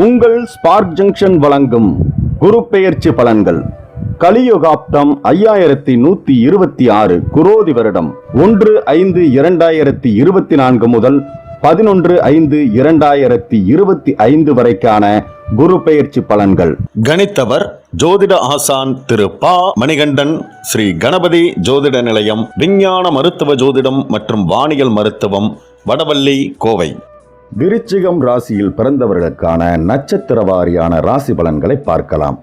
உங்கள் spark junction வழங்கும் குரு பெயர்ச்சி பலன்கள். கலியுகாப்தம் ஐயாயிரத்தி நூத்தி இருபத்தி ஆறு குரோதி வருடம் ஒன்று ஐந்து இரண்டாயிரத்தி இருபத்தி நான்கு முதல் பதினொன்று ஐந்து இரண்டாயிரத்தி இருபத்தி ஐந்து வரைக்கான குரு பெயர்ச்சி பலன்கள். கணித்தவர் ஜோதிட ஆசான் திரு பா மணிகண்டன் ஸ்ரீ கணபதி ஜோதிட நிலையம் விஞ்ஞான மருத்துவ ஜோதிடம் மற்றும் வானியல் மருத்துவம் வடவள்ளி கோவை. விருச்சிகம் ராசியில் பிறந்தவர்களுக்கான நட்சத்திர வாரியான ராசி பலன்களை பார்க்கலாம்.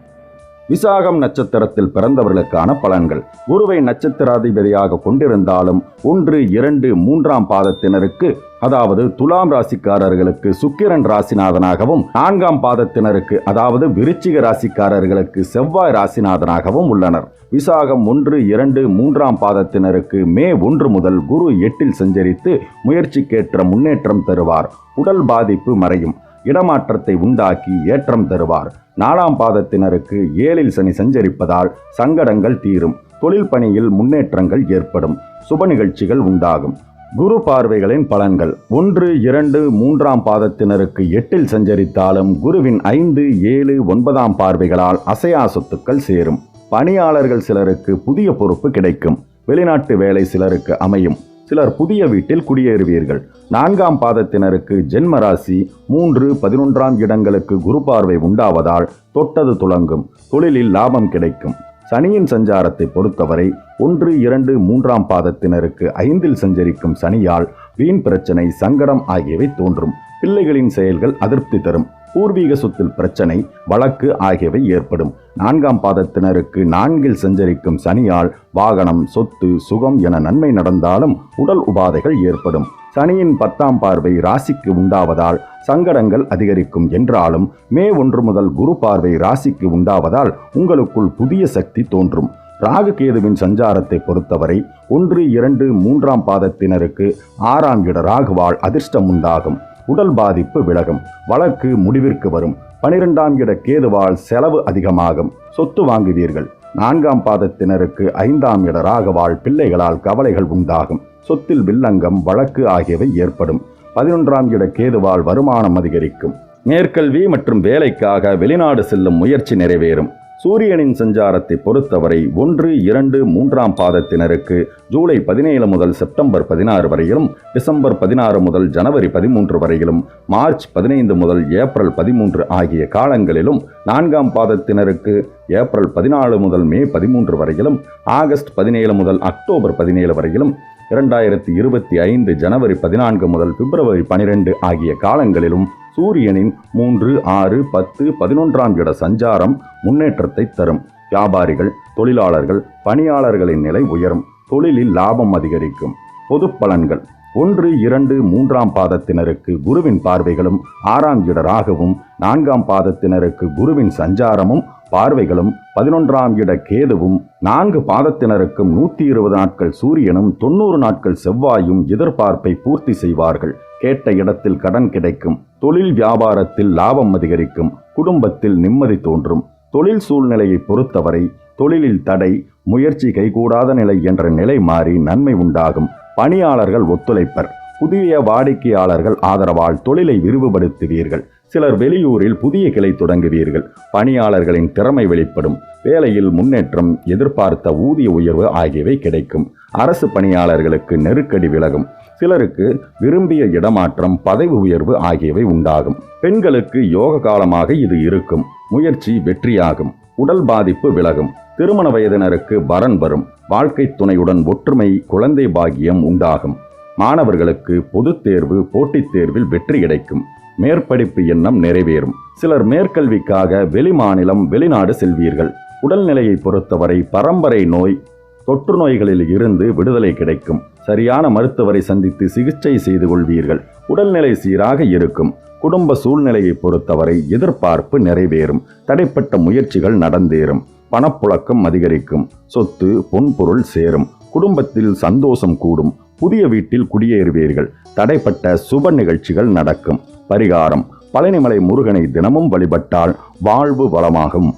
விசாகம் நட்சத்திரத்தில் பிறந்தவர்களுக்கான பலன்கள். குருவை நட்சத்திராதிபதியாக கொண்டிருந்தாலும் ஒன்று இரண்டு மூன்றாம் பாதத்தினருக்கு அதாவது துலாம் ராசிக்காரர்களுக்கு சுக்கிரன் ராசிநாதனாகவும் நான்காம் பாதத்தினருக்கு அதாவது விருச்சிக ராசிக்காரர்களுக்கு செவ்வாய் ராசிநாதனாகவும் உள்ளனர். விசாகம் ஒன்று இரண்டு மூன்றாம் பாதத்தினருக்கு மே ஒன்று முதல் குரு எட்டில் சஞ்சரித்து முயற்சிக்கேற்ற முன்னேற்றம் தருவார். உடல் பாதிப்பு மறையும். இடமாற்றத்தை உண்டாக்கி ஏற்றம் தருவார். நாலாம் பாதத்தினருக்கு ஏழில் சனி சஞ்சரிப்பதால் சங்கடங்கள் தீரும். தொழில் பணியில் முன்னேற்றங்கள் ஏற்படும். சுப நிகழ்ச்சிகள் உண்டாகும். குரு பார்வைகளின் பலன்கள். ஒன்று இரண்டு மூன்றாம் பாதத்தினருக்கு எட்டில் சஞ்சரித்தாலும் குருவின் ஐந்து ஏழு ஒன்பதாம் பார்வைகளால் அசையா சொத்துக்கள் சேரும். பணியாளர்கள் சிலருக்கு புதிய பொறுப்பு கிடைக்கும். வெளிநாட்டு வேலை சிலருக்கு அமையும். சிலர் புதிய வீட்டில் குடியேறுவீர்கள். நான்காம் பாதத்தினருக்கு ஜென்ம ராசி மூன்று பதினொன்றாம் இடங்களுக்கு குரு பார்வை உண்டாவதால் தொட்டது துளங்கும். தொழிலில் லாபம் கிடைக்கும். சனியின் சஞ்சாரத்தை பொறுத்தவரை ஒன்று இரண்டு மூன்றாம் பாதத்தினருக்கு ஐந்தில் சஞ்சரிக்கும் சனியால் வீண் பிரச்சனை சங்கடம் ஆகியவை தோன்றும். பிள்ளைகளின் செயல்கள் அதிருப்தி தரும். பூர்வீக சொத்தில் பிரச்சனை வழக்கு ஆகியவை ஏற்படும். நான்காம் பாதத்தினருக்கு நான்கில் சஞ்சரிக்கும் சனியால் வாகனம் சொத்து சுகம் என நன்மை நடந்தாலும் உடல் உபாதைகள் ஏற்படும். சனியின் பத்தாம் பார்வை ராசிக்கு உண்டாவதால் சங்கடங்கள் அதிகரிக்கும் என்றாலும் மே ஒன்று முதல் குரு பார்வை ராசிக்கு உண்டாவதால் உங்களுக்குள் புதிய சக்தி தோன்றும். ராகு கேதுவின் சஞ்சாரத்தை பொறுத்தவரை ஒன்று இரண்டு மூன்றாம் பாதத்தினருக்கு ஆறாம் இட ராகுவால் அதிர்ஷ்டம் உண்டாகும். உடல் பாதிப்பு விலகும். வழக்கு முடிவிற்கு வரும். பனிரெண்டாம் இட கேதுவால் செலவு அதிகமாகும். சொத்து வாங்குவீர்கள். நான்காம் பாதத்தினருக்கு ஐந்தாம் இட ராகவால் பிள்ளைகளால் கவலைகள் உண்டாகும். சொத்தில் வில்லங்கம் வழக்கு ஆகியவை ஏற்படும். பதினொன்றாம் இட கேதுவால் வருமானம் அதிகரிக்கும். மேற்கல்வி மற்றும் வேலைக்காக வெளிநாடு செல்லும் முயற்சி நிறைவேறும். சூரியனின் சஞ்சாரத்தை பொறுத்தவரை ஒன்று இரண்டு மூன்றாம் பாதத்தினருக்கு ஜூலை பதினேழு முதல் செப்டம்பர் பதினாறு வரையிலும் டிசம்பர் பதினாறு முதல் ஜனவரி பதிமூன்று வரையிலும் மார்ச் பதினைந்து முதல் ஏப்ரல் பதிமூன்று ஆகிய காலங்களிலும் நான்காம் பாதத்தினருக்கு ஏப்ரல் பதினாலு முதல் மே பதிமூன்று வரையிலும் ஆகஸ்ட் பதினேழு முதல் அக்டோபர் பதினேழு வரையிலும் இரண்டாயிரத்தி இருபத்தி ஐந்து ஜனவரி பதினான்கு முதல் பிப்ரவரி பனிரெண்டு ஆகிய காலங்களிலும் சூரியனின் மூன்று ஆறு பத்து பதினொன்றாம் இட சஞ்சாரம் முன்னேற்றத்தை தரும். வியாபாரிகள் தொழிலாளர்கள் பணியாளர்களின் நிலை உயரும். தொழிலில் லாபம் அதிகரிக்கும். பொது பலன்கள். ஒன்று இரண்டு மூன்றாம் பாதத்தினருக்கு குருவின் பார்வைகளும் ஆறாம் இட ராகவும் நான்காம் பாதத்தினருக்கு குருவின் சஞ்சாரமும் பார்வைகளும் பதினொன்றாம் இட கேதுவும் நான்கு பாதத்தினருக்கும் நூற்றி இருபது நாட்கள் சூரியனும் தொண்ணூறு நாட்கள் செவ்வாயும் எதிர்பார்ப்பை பூர்த்தி செய்வார்கள். கேட்ட இடத்தில் கடன் கிடைக்கும் தொழில் வியாபாரத்தில் லாபம் அதிகரிக்கும் குடும்பத்தில் நிம்மதி தோன்றும். தொழில் சூழ்நிலையை பொறுத்தவரை தொழிலில் தடை முயற்சி கைகூடாத நிலை என்ற நிலை மாறி நன்மை உண்டாகும். பணியாளர்கள் ஒத்துழைப்பர். புதிய வாடிக்கையாளர்கள் ஆதரவால் தொழிலை விரிவுபடுத்துவீர்கள். சிலர் வெளியூரில் புதிய கிளை தொடங்குவீர்கள். பணியாளர்களின் திறமை வெளிப்படும். வேலையில் முன்னேற்றம் எதிர்பார்த்த ஊதிய உயர்வு ஆகியவை கிடைக்கும். அரசு பணியாளர்களுக்கு நெருக்கடி விலகும். சிலருக்கு விரும்பிய இடமாற்றம் பதவி உயர்வு ஆகியவை உண்டாகும். பெண்களுக்கு யோக காலமாக இது இருக்கும். முயற்சி வெற்றியாகும். உடல் பாதிப்பு விலகும். திருமண வயதினருக்கு வரன் வரும். வாழ்க்கை துணையுடன் ஒற்றுமை குழந்தை பாகியம் உண்டாகும். மாணவர்களுக்கு பொதுத் தேர்வு போட்டித் தேர்வில் வெற்றி கிடைக்கும். மேற்படிப்பு எண்ணம் நிறைவேறும். சிலர் மேற்கல்விக்காக வெளிமாநிலம் வெளிநாடு செல்வீர்கள். உடல்நிலையை பொறுத்தவரை பரம்பரை நோய் தொற்று நோய்களில் இருந்து விடுதலை கிடைக்கும். சரியான மருத்துவரை சந்தித்து சிகிச்சை செய்து கொள்வீர்கள். உடல்நிலை சீராக இருக்கும். குடும்ப சூழ்நிலையை பொறுத்தவரை எதிர்பார்ப்பு நிறைவேறும். தடைப்பட்ட முயற்சிகள் நடந்தேறும். பணப்புழக்கம் அதிகரிக்கும். சொத்து பொன்பொருள் சேரும். குடும்பத்தில் சந்தோஷம் கூடும். புதிய வீட்டில் குடியேறுவீர்கள். தடைப்பட்ட சுப நிகழ்ச்சிகள் நடக்கும். பரிகாரம். பழனிமலை முருகனை தினமும் வழிபட்டால் வாழ்வு வளமாகும்.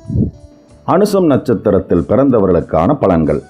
அனுசம் நட்சத்திரத்தில் பிறந்தவர்களுக்கான பலன்கள்.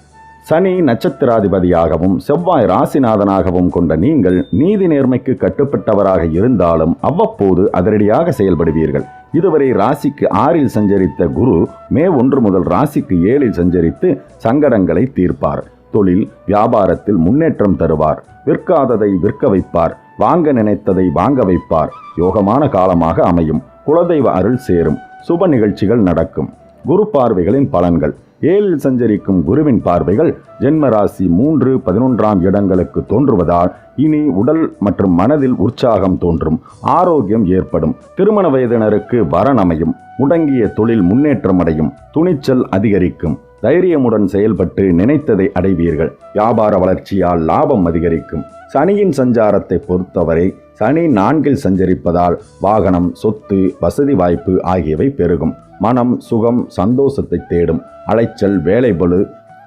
சனி நட்சத்திராதிபதியாகவும் செவ்வாய் ராசிநாதனாகவும் கொண்ட நீங்கள் நீதி நேர்மைக்கு கட்டுப்பட்டவராக இருந்தாலும் அவ்வப்போது அதிரடியாக செயல்படுவீர்கள். இதுவரை ராசிக்கு ஆறில் சஞ்சரித்த குரு மே ஒன்று முதல் ராசிக்கு ஏழில் சஞ்சரித்து சங்கடங்களை தீர்ப்பார். தொழில் வியாபாரத்தில் முன்னேற்றம் தருவார். விற்காததை விற்க வைப்பார். வாங்க நினைத்ததை வாங்க வைப்பார். யோகமான காலமாக அமையும். குலதெய்வ அருள் சேரும். சுப நிகழ்ச்சிகள் நடக்கும். குரு பார்வைகளின் பலன்கள். ஏழில் சஞ்சரிக்கும் குருவின் பார்வைகள் ஜென்மராசி மூன்று பதினொன்றாம் இடங்களுக்கு தோன்றுவதால் இனி உடல் மற்றும் மனதில் உற்சாகம் தோன்றும் ஆரோக்கியம் ஏற்படும். திருமண வயதினருக்கு வரன் அமையும். முடங்கிய தொழில் முன்னேற்றம் அடையும். துணிச்சல் அதிகரிக்கும். தைரியமுடன் செயல்பட்டு நினைத்ததை அடைவீர்கள். வியாபார வளர்ச்சியால் லாபம் அதிகரிக்கும். சனியின் சஞ்சாரத்தை பொறுத்தவரை சனி நான்கில் சஞ்சரிப்பதால் வாகனம் சொத்து வசதி வாய்ப்பு ஆகியவை பெருகும். மனம் சுகம் சந்தோஷத்தை தேடும். அலைச்சல் வேலைபழு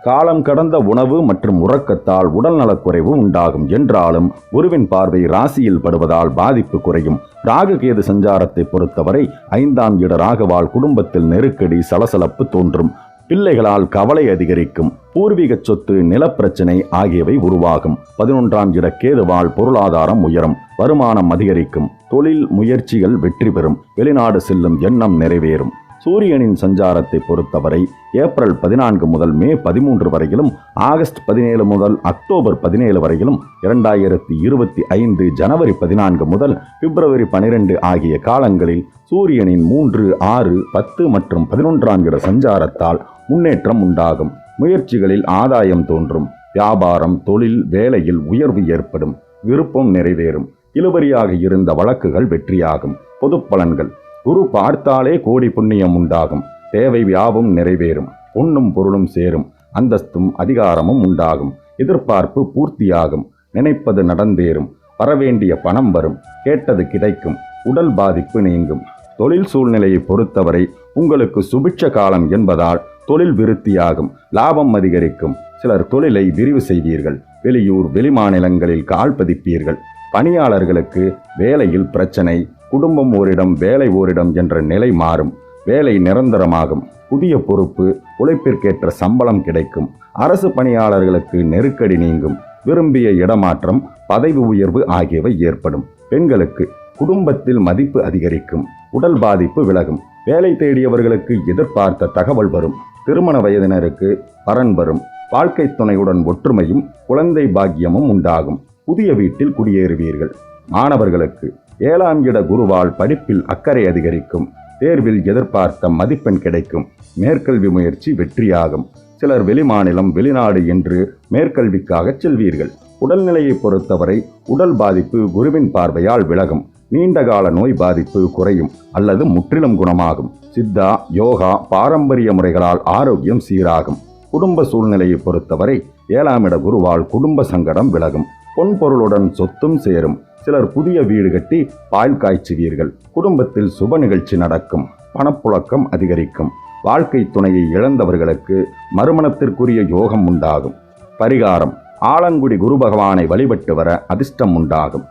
காலம் கடந்த உணவு மற்றும் உறக்கத்தால் உடல்நலக்குறைவு உண்டாகும் என்றாலும் குருவின் பார்வை ராசியில் படுவதால் பாதிப்பு குறையும். ராகு கேது சஞ்சாரத்தை பொறுத்தவரை ஐந்தாம் இட ராகவால் குடும்பத்தில் நெருக்கடி சலசலப்பு தோன்றும். பிள்ளைகளால் கவலை அதிகரிக்கும் பூர்வீக சொத்து நிலப்பிரச்சனை ஆகியவை உருவாகும். பதினொன்றாம் இட கேதுவால் பொருளாதாரம் உயரும் வருமானம் அதிகரிக்கும் தொழில் முயற்சிகள் வெற்றி பெறும் வெளிநாடு செல்லும் எண்ணம் நிறைவேறும். சூரியனின் சஞ்சாரத்தை பொறுத்தவரை ஏப்ரல் பதினான்கு முதல் மே பதிமூன்று வரையிலும் ஆகஸ்ட் பதினேழு முதல் அக்டோபர் பதினேழு வரையிலும் இரண்டாயிரத்தி இருபத்தி ஐந்து ஜனவரி பதினான்கு முதல் பிப்ரவரி பனிரெண்டு ஆகிய காலங்களில் சூரியனின் மூன்று ஆறு பத்து மற்றும் பதினொன்றாம் இட சஞ்சாரத்தால் முன்னேற்றம் உண்டாகும். முயற்சிகளில் ஆதாயம் தோன்றும். வியாபாரம் தொழில் வேலையில் உயர்வு ஏற்படும். விருப்பம் நிறைவேறும். இழுபறியாக இருந்த வழக்குகள் வெற்றியாகும். பொது பலன்கள். குரு பார்த்தாலே கோடி புண்ணியம் உண்டாகும். தேவை வியாவும் நிறைவேறும். பொன்னும் பொருளும் சேரும். அந்தஸ்தும் அதிகாரமும் உண்டாகும். எதிர்பார்ப்பு பூர்த்தியாகும். நினைப்பது நடந்தேறும். வரவேண்டிய பணம் வரும். கேட்டது கிடைக்கும். உடல் பாதிப்பு நீங்கும். தொழில் சூழ்நிலையை பொறுத்தவரை உங்களுக்கு சுபிட்ச காலம் என்பதால் தொழில் விருத்தியாகும். லாபம் அதிகரிக்கும். சிலர் தொழிலை விரிவு செய்வீர்கள். வெளியூர் வெளிமாநிலங்களில் கால் பதிப்பீர்கள். பணியாளர்களுக்கு வேலையில் பிரச்சனை குடும்பம் ஓரிடம் வேலை ஓரிடம் என்ற நிலை மாறும். வேலை நிரந்தரமாகும். புதிய பொறுப்பு உழைப்பிற்கேற்ற சம்பளம் கிடைக்கும். அரசு பணியாளர்களுக்கு நெருக்கடி நீங்கும். விரும்பிய இடமாற்றம் பதவி உயர்வு ஆகியவை ஏற்படும். பெண்களுக்கு குடும்பத்தில் மதிப்பு அதிகரிக்கும். உடல் பாதிப்பு விலகும். வேலை தேடியவர்களுக்கு எதிர்பார்த்த தகவல் வரும். திருமண வயதினருக்கு பரன் வரும். வாழ்க்கை துணையுடன் ஒற்றுமையும் குழந்தை பாக்கியமும் உண்டாகும். புதிய வீட்டில் குடியேறுவீர்கள். மாணவர்களுக்கு ஏழாம் இட குருவால் படிப்பில் அக்கறை அதிகரிக்கும். தேர்வில் எதிர்பார்த்த மதிப்பெண் கிடைக்கும். மேற்கல்வி முயற்சி வெற்றியாகும். சிலர் வெளிமாநிலம் வெளிநாடு என்று மேற்கல்விக்காக செல்வீர்கள். உடல்நிலையை பொறுத்தவரை உடல் பாதிப்பு குருவின் பார்வையால் விலகும். நீண்டகால நோய் பாதிப்பு குறையும் அல்லது முற்றிலும் குணமாகும். சித்தா யோகா பாரம்பரிய முறைகளால் ஆரோக்கியம் சீராகும். குடும்ப சூழ்நிலையை பொறுத்தவரை ஏழாம் இட குருவால் குடும்ப சங்கடம் விலகும். பொன் பொருளுடன் சொத்தும் சேரும். சிலர் புதிய வீடு கட்டி பால் காய்ச்சுவீர்கள். குடும்பத்தில் சுப நிகழ்ச்சி நடக்கும். பணப்புழக்கம் அதிகரிக்கும். வாழ்க்கை துணையை இழந்தவர்களுக்கு மறுமணத்திற்குரிய யோகம் உண்டாகும். பரிகாரம். ஆலங்குடி குரு பகவானை வழிபட்டு வர அதிர்ஷ்டம் உண்டாகும்.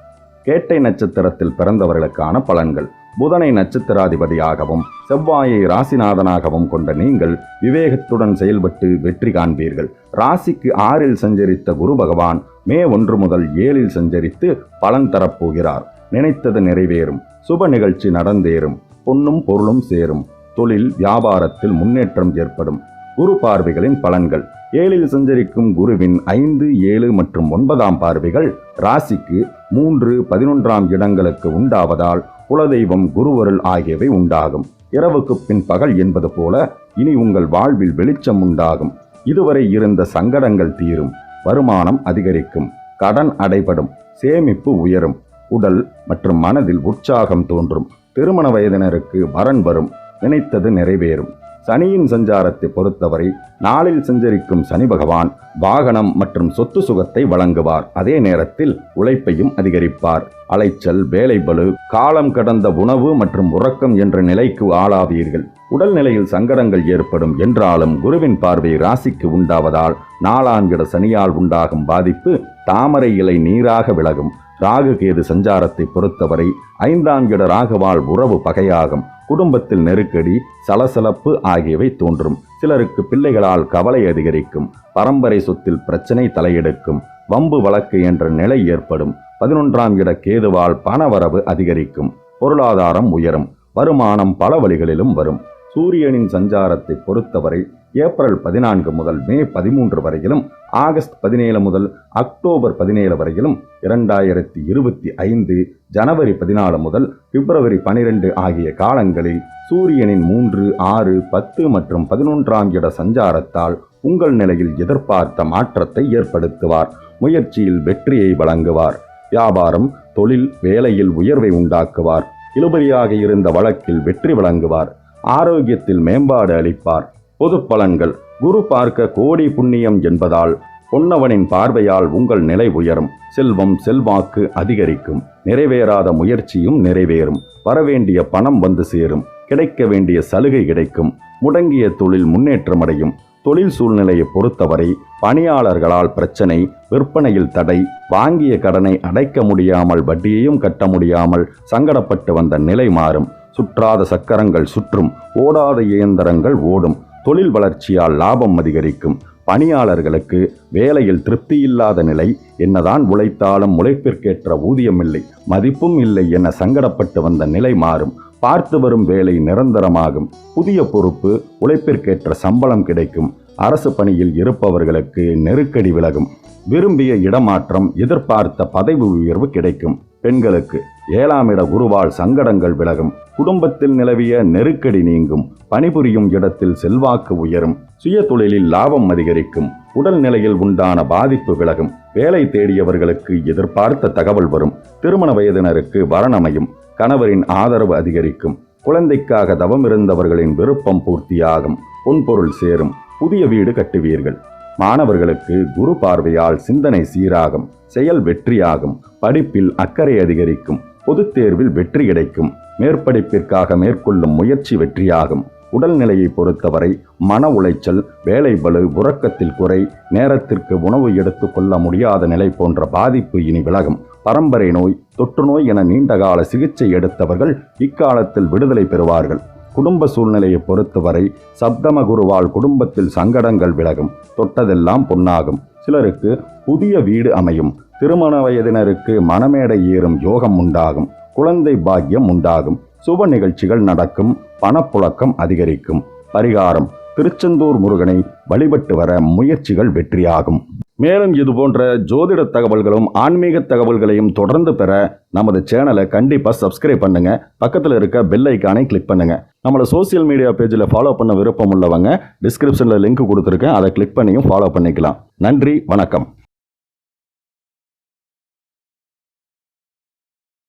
கேட்டை நட்சத்திரத்தில் பிறந்தவர்களுக்கான பலன்கள். புதனை நட்சத்திராதிபதியாகவும் செவ்வாயை ராசிநாதனாகவும் கொண்ட நீங்கள் விவேகத்துடன் செயல்பட்டு வெற்றி காண்பீர்கள். ராசிக்கு ஆறில் சஞ்சரித்த குரு பகவான் மே ஒன்று முதல் ஏழில் சஞ்சரித்து பலன் தரப்போகிறார். நினைத்தது நிறைவேறும். சுப நிகழ்ச்சி நடந்தேறும். பொன்னும் பொருளும் சேரும். தொழில் வியாபாரத்தில் முன்னேற்றம் ஏற்படும். குரு பார்வைகளின் பலன்கள். ஏழில் சஞ்சரிக்கும் குருவின் ஐந்து ஏழு மற்றும் ஒன்பதாம் பார்வைகள் ராசிக்கு மூன்று பதினொன்றாம் இடங்களுக்கு உண்டாவதால் குலதெய்வம் குருவருள் ஆகியவை உண்டாகும். இரவுக்கு பின் பகல் என்பது போல இனி உங்கள் வாழ்வில் வெளிச்சம் உண்டாகும். இதுவரை இருந்த சங்கடங்கள் தீரும். வருமானம் அதிகரிக்கும் கடன் அடைபடும் சேமிப்பு உயரும் உடல் மற்றும் மனதில் உற்சாகம் தோன்றும் திருமண வயதினருக்கு வரன் வரும் நினைத்தது நிறைவேறும். சனியின் சஞ்சாரத்தை பொறுத்தவரை நாளில் சஞ்சரிக்கும் சனி பகவான் வாகனம் மற்றும் சொத்து சுகத்தை வழங்குவார். அதே நேரத்தில் உழைப்பையும் அதிகரிப்பார். அலைச்சல் வேலைபளு காலம் கடந்த உணவு மற்றும் உறக்கம் என்ற நிலைக்கு ஆளாவீர்கள். உடல்நிலையில் சங்கடங்கள் ஏற்படும் என்றாலும் குருவின் பார்வை ராசிக்கு உண்டாவதால் நாளாங்கிட சனியால் உண்டாகும் பாதிப்பு தாமரை இலை நீராக விலகும். ராகு கேது சஞ்சாரத்தை பொறுத்தவரை ஐந்தாம் இட ராகவால் உறவு பகையாகும். குடும்பத்தில் நெருக்கடி சலசலப்பு ஆகியவை தோன்றும். சிலருக்கு பிள்ளைகளால் கவலை அதிகரிக்கும். பரம்பரை சொத்தில் பிரச்சனை தலையெடுக்கும். வம்பு வழக்கு என்ற நிலை ஏற்படும். பதினொன்றாம் இட கேதுவால் பணவரவு அதிகரிக்கும். பொருளாதாரம் உயரும். வருமானம் பல வழிகளிலும் வரும். சூரியனின் சஞ்சாரத்தை பொறுத்தவரை ஏப்ரல் பதினான்கு முதல் மே பதிமூன்று வரையிலும் ஆகஸ்ட் பதினேழு முதல் அக்டோபர் பதினேழு வரையிலும் இரண்டாயிரத்தி இருபத்தி ஐந்து ஜனவரி பதினாலு முதல் பிப்ரவரி பனிரெண்டு ஆகிய காலங்களில் சூரியனின் மூன்று ஆறு பத்து மற்றும் பதினொன்றாம் இட சஞ்சாரத்தால் உங்கள் நிலையில் எதிர்பார்த்த மாற்றத்தை ஏற்படுத்துவார். முயற்சியில் வெற்றியை வழங்குவார். வியாபாரம் தொழில் வேலையில் உயர்வை உண்டாக்குவார். இழுபறியாக இருந்த வழக்கில் வெற்றி வழங்குவார். ஆரோக்கியத்தில் மேம்பாடு அளிப்பார். பொது பலன்கள். குரு பார்க்க கோடி புண்ணியம் என்பதால் பொன்னவனின் பார்வையால் உங்கள் நிலை உயரும். செல்வம் செல்வாக்கு அதிகரிக்கும். நிறைவேறாத முயற்சியும் நிறைவேறும். வரவேண்டிய பணம் வந்து சேரும். கிடைக்க வேண்டிய சலுகை கிடைக்கும். முடங்கிய தொழில் முன்னேற்றமடையும் தொழில் சூழ்நிலையை பொறுத்தவரை பணியாளர்களால் பிரச்சனை விற்பனையில் தடை வாங்கிய கடனை அடைக்க முடியாமல் வட்டியையும் கட்ட முடியாமல் சங்கடப்பட்டு வந்த நிலை மாறும். சுற்றாத சக்கரங்கள் சுற்றும் ஓடாத இயந்திரங்கள் ஓடும். தொழில் வளர்ச்சியால் லாபம் அதிகரிக்கும். பணியாளர்களுக்கு வேலையில் திருப்தி இல்லாத நிலை என்னதான் உழைத்தாலும் உழைப்பிற்கேற்ற ஊதியம் இல்லை மதிப்பும் இல்லை என சங்கடப்பட்டு வந்த நிலை மாறும். பார்த்து வரும் வேலை நிரந்தரமாகும். புதிய பொறுப்பு உழைப்பிற்கேற்ற சம்பளம் கிடைக்கும். அரசு பணியில் இருப்பவர்களுக்கு நெருக்கடி விலகும். விரும்பிய இடமாற்றம் எதிர்பார்த்த பதவி உயர்வு கிடைக்கும். பெண்களுக்கு ஏழாம் இட குருவால் சங்கடங்கள் விலகும். குடும்பத்தில் நிலவிய நெருக்கடி நீங்கும். பணிபுரியும் இடத்தில் செல்வாக்கு உயரும். சுய தொழிலில் லாபம் அதிகரிக்கும். உடல் நிலையில் உண்டான பாதிப்பு விலகும். வேலை தேடியவர்களுக்கு எதிர்பார்த்த தகவல் வரும். திருமண வயதினருக்கு வரணமையும் கணவரின் ஆதரவு அதிகரிக்கும். குழந்தைக்காக தவம் இருந்தவர்களின் விருப்பம் பூர்த்தியாகும். பொன்பொருள் சேரும். புதிய வீடு கட்டுவீர்கள். மாணவர்களுக்கு குரு பார்வையால் சிந்தனை சீராகும். செயல் வெற்றியாகும். படிப்பில் அக்கறை அதிகரிக்கும். பொதுத் தேர்வில் வெற்றி கிடைக்கும். மேற்படிப்பிற்காக மேற்கொள்ளும் முயற்சி வெற்றியாகும். உடல்நிலையை பொறுத்தவரை மன உளைச்சல் வேலை பளு உறக்கத்தில் குறை நேரத்திற்கு உணவு எடுத்துக்கொள்ள முடியாத நிலை போன்ற பாதிப்பு இனி விலகும். பரம்பரை நோய் தொற்று நோய் என நீண்டகால சிகிச்சை எடுத்தவர்கள் இக்காலத்தில் விடுதலை பெறுவார்கள். குடும்ப சூழ்நிலையை பொறுத்தவரை சப்தம குருவால் குடும்பத்தில் சங்கடங்கள் விலகும். தொட்டதெல்லாம் பொன்னாகும். சிலருக்கு புதிய வீடு அமையும். திருமண வயதினருக்கு மணமேடை ஏறும் யோகம் உண்டாகும். குழந்தை பாக்கியம் உண்டாகும். சுப நிகழ்ச்சிகள் நடக்கும். பணப்புழக்கம் அதிகரிக்கும். பரிகாரம். திருச்செந்தூர் முருகனை வழிபட்டு வர முயற்சிகள் வெற்றியாகும். மேலும் இது போன்ற ஜோதிட தகவல்களும் ஆன்மீக தகவல்களையும் தொடர்ந்து பெற நமது சேனலை கண்டிப்பாக சப்ஸ்கிரைப் பண்ணுங்க. பக்கத்தில் இருக்க பெல் ஐக்கானை கிளிக் பண்ணுங்க. நம்மளை சோசியல் மீடியா பேஜில் ஃபாலோ பண்ண விருப்பம் உள்ளவங்க டிஸ்கிரிப்ஷனில் லிங்க் கொடுத்துருக்கேன். அதை கிளிக் பண்ணியும் ஃபாலோ பண்ணிக்கலாம். நன்றி வணக்கம்.